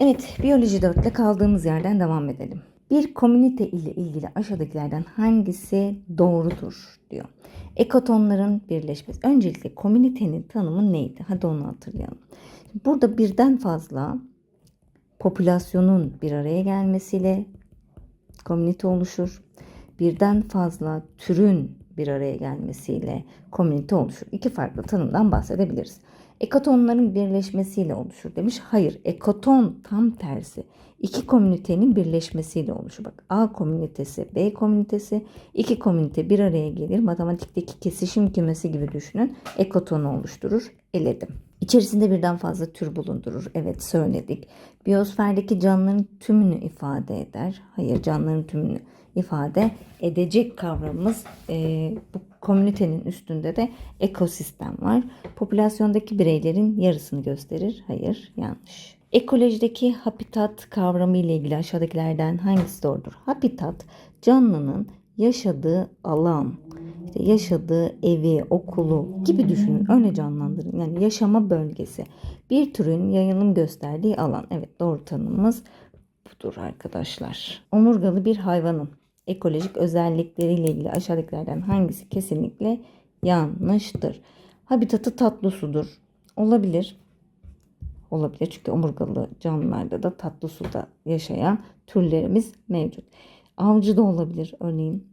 Evet, biyoloji 4'te kaldığımız yerden devam edelim. Bir komünite ile ilgili aşağıdakilerden hangisi doğrudur diyor. Ekotonların birleşmesi. Öncelikle komünitenin tanımı neydi? Hadi onu hatırlayalım. Burada birden fazla popülasyonun bir araya gelmesiyle komünite oluşur. Birden fazla türün bir araya gelmesiyle komünite oluşur. İki farklı tanımdan bahsedebiliriz. Ekotonların birleşmesiyle oluşur demiş. Hayır, ekoton tam tersi. İki komünitenin birleşmesiyle oluşur. Bak A komünitesi, B komünitesi, iki komünite bir araya gelir. Matematikteki kesişim kümesi gibi düşünün. Ekotonu oluşturur. Eledim. İçerisinde birden fazla tür bulundurur. Evet söyledik. Biyosferdeki canlıların tümünü ifade eder. Hayır canlıların tümünü ifade edecek kavramımız e, bu komünitenin üstünde de ekosistem var. Popülasyondaki bireylerin yarısını gösterir. Hayır yanlış. Ekolojideki habitat kavramı ile ilgili aşağıdakilerden hangisi doğrudur? Habitat canlının yaşadığı alan, işte yaşadığı evi, okulu gibi düşünün. Öyle canlandırın. Yani yaşama bölgesi. Bir türün yayılım gösterdiği alan. Evet doğru tanımımız budur arkadaşlar. Omurgalı bir hayvanın ekolojik özellikleriyle ilgili aşağıdakilerden hangisi kesinlikle yanlıştır? Habitatı tatlı sudur. Olabilir. Olabilir çünkü omurgalı canlılarda da tatlı suda yaşayan türlerimiz mevcut. Avcı da olabilir örneğin.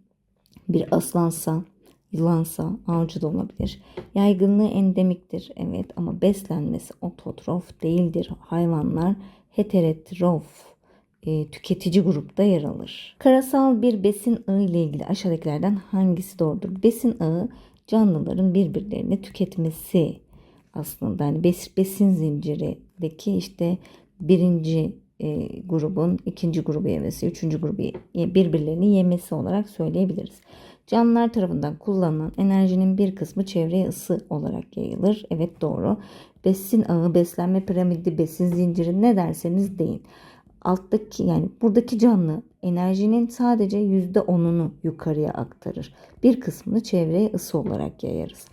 Bir aslansa, yılansa avcı da olabilir. Yaygınlığı endemiktir evet ama beslenmesi ototrof değildir. Hayvanlar heterotrof e, tüketici grupta yer alır. Karasal bir besin ağı ile ilgili aşağıdakilerden hangisi doğrudur? Besin ağı canlıların birbirlerini tüketmesi aslında yani bes, besin zincirideki işte birinci e, grubun ikinci grubu yemesi, üçüncü grubu birbirlerini yemesi olarak söyleyebiliriz. Canlılar tarafından kullanılan enerjinin bir kısmı çevreye ısı olarak yayılır. Evet doğru. Besin ağı, beslenme piramidi, besin zinciri ne derseniz deyin alttaki yani buradaki canlı enerjinin sadece %10'unu yukarıya aktarır. Bir kısmını çevreye ısı olarak yayarız.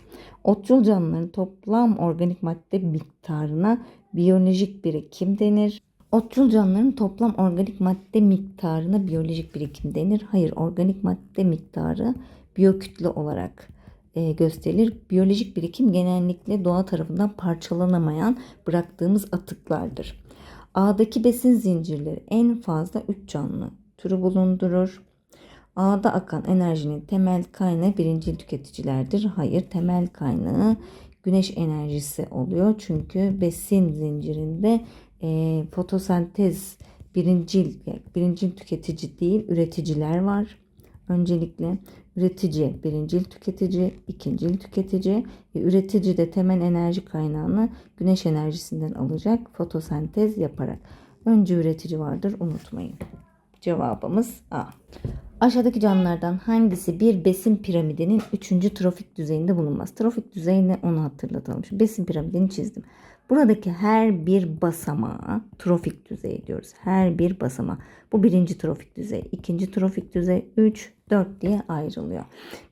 Otçul canlıların toplam organik madde miktarına biyolojik birikim denir. Otçul canlıların toplam organik madde miktarına biyolojik birikim denir. Hayır, organik madde miktarı biyokütle olarak e, gösterilir. Biyolojik birikim genellikle doğa tarafından parçalanamayan bıraktığımız atıklardır. Ağdaki besin zincirleri en fazla 3 canlı türü bulundurur. Ağda akan enerjinin temel kaynağı birincil tüketicilerdir. Hayır temel kaynağı güneş enerjisi oluyor. Çünkü besin zincirinde e, fotosentez birincil, birincil tüketici değil üreticiler var. Öncelikle üretici birincil tüketici, ikincil tüketici ve üretici de temel enerji kaynağını güneş enerjisinden alacak fotosentez yaparak. Önce üretici vardır unutmayın. Cevabımız A. Aşağıdaki canlılardan hangisi bir besin piramidinin 3. trofik düzeyinde bulunmaz? Trofik düzeyi ne onu hatırlatalım. Şu besin piramidini çizdim. Buradaki her bir basamağa trofik düzeyi diyoruz. Her bir basamağa. Bu birinci trofik düzey, ikinci trofik düzey, 3, 4 diye ayrılıyor.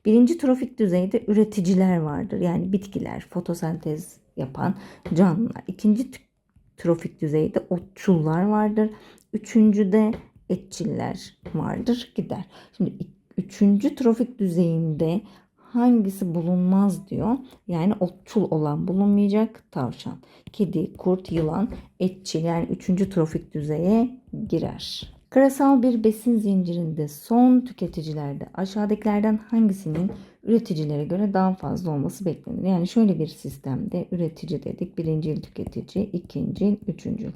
Birinci trofik düzeyde üreticiler vardır. Yani bitkiler, fotosentez yapan canlılar. İkinci trofik düzeyde otçullar vardır. Üçüncüde etçiller vardır gider. Şimdi üçüncü trofik düzeyinde hangisi bulunmaz diyor. Yani otçul olan bulunmayacak tavşan. Kedi, kurt, yılan, etçil yani üçüncü trofik düzeye girer. Karasal bir besin zincirinde son tüketicilerde aşağıdakilerden hangisinin üreticilere göre daha fazla olması beklenir? Yani şöyle bir sistemde üretici dedik. Birincil tüketici, ikincil, üçüncül.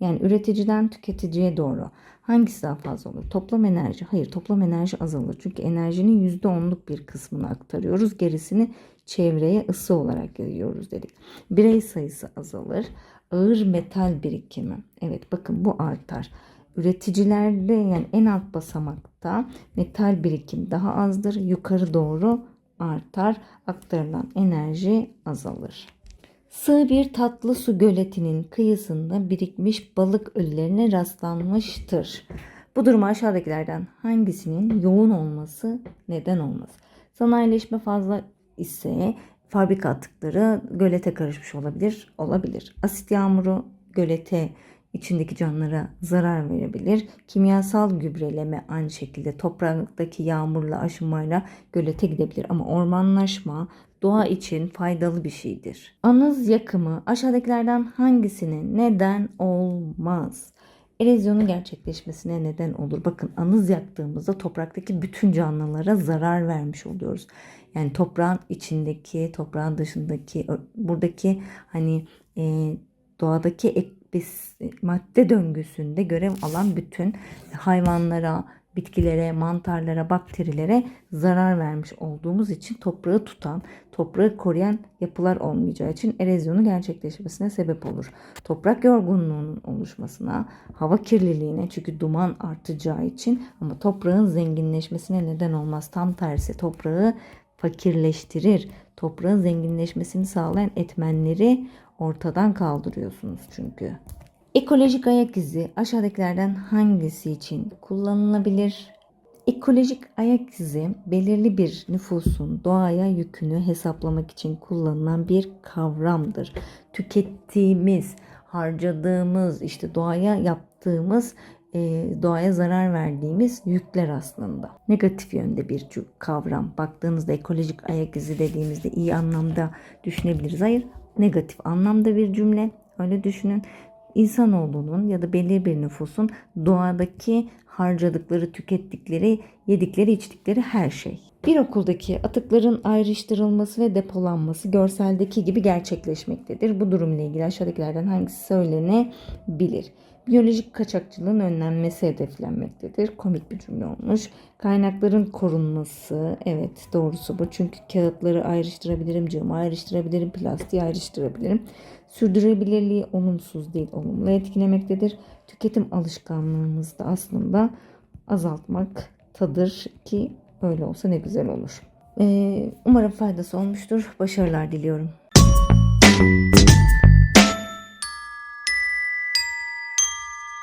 Yani üreticiden tüketiciye doğru hangisi daha fazla olur? Toplam enerji. Hayır toplam enerji azalır. Çünkü enerjinin %10'luk bir kısmını aktarıyoruz. Gerisini çevreye ısı olarak yayıyoruz dedik. Birey sayısı azalır. Ağır metal birikimi. Evet bakın bu artar. Üreticilerde yani en alt basamakta metal birikim daha azdır. Yukarı doğru artar. Aktarılan enerji azalır. Sığ bir tatlı su göletinin kıyısında birikmiş balık ölülerine rastlanmıştır. Bu durum aşağıdakilerden hangisinin yoğun olması neden olmaz? Sanayileşme fazla ise fabrika atıkları gölete karışmış olabilir. Olabilir. Asit yağmuru gölete içindeki canlılara zarar verebilir. Kimyasal gübreleme aynı şekilde topraktaki yağmurla aşınmayla gölete gidebilir ama ormanlaşma doğa için faydalı bir şeydir. Anız yakımı aşağıdakilerden hangisine neden olmaz? Erozyonun gerçekleşmesine neden olur. Bakın anız yaktığımızda topraktaki bütün canlılara zarar vermiş oluyoruz. Yani toprağın içindeki, toprağın dışındaki, buradaki hani e, doğadaki ek, bis- madde döngüsünde görev alan bütün hayvanlara, bitkilere, mantarlara, bakterilere zarar vermiş olduğumuz için toprağı tutan, toprağı koruyan yapılar olmayacağı için erozyonun gerçekleşmesine sebep olur. Toprak yorgunluğunun oluşmasına, hava kirliliğine çünkü duman artacağı için ama toprağın zenginleşmesine neden olmaz. Tam tersi toprağı fakirleştirir. Toprağın zenginleşmesini sağlayan etmenleri ortadan kaldırıyorsunuz çünkü. Ekolojik ayak izi aşağıdakilerden hangisi için kullanılabilir? Ekolojik ayak izi belirli bir nüfusun doğaya yükünü hesaplamak için kullanılan bir kavramdır. Tükettiğimiz, harcadığımız, işte doğaya yaptığımız, e, doğaya zarar verdiğimiz yükler aslında. Negatif yönde bir kavram. Baktığınızda ekolojik ayak izi dediğimizde iyi anlamda düşünebiliriz. Hayır, negatif anlamda bir cümle. Öyle düşünün. İnsanoğlunun ya da belli bir nüfusun doğadaki harcadıkları, tükettikleri, yedikleri, içtikleri her şey. Bir okuldaki atıkların ayrıştırılması ve depolanması görseldeki gibi gerçekleşmektedir. Bu durumla ilgili aşağıdakilerden hangisi söylenebilir? Biyolojik kaçakçılığın önlenmesi hedeflenmektedir. Komik bir cümle olmuş. Kaynakların korunması. Evet doğrusu bu. Çünkü kağıtları ayrıştırabilirim, camı ayrıştırabilirim, plastiği ayrıştırabilirim. Sürdürülebilirliği olumsuz değil, olumlu etkilemektedir. Tüketim alışkanlığımızı da aslında azaltmaktadır ki öyle olsa ne güzel olur. Ee, umarım faydası olmuştur. Başarılar diliyorum.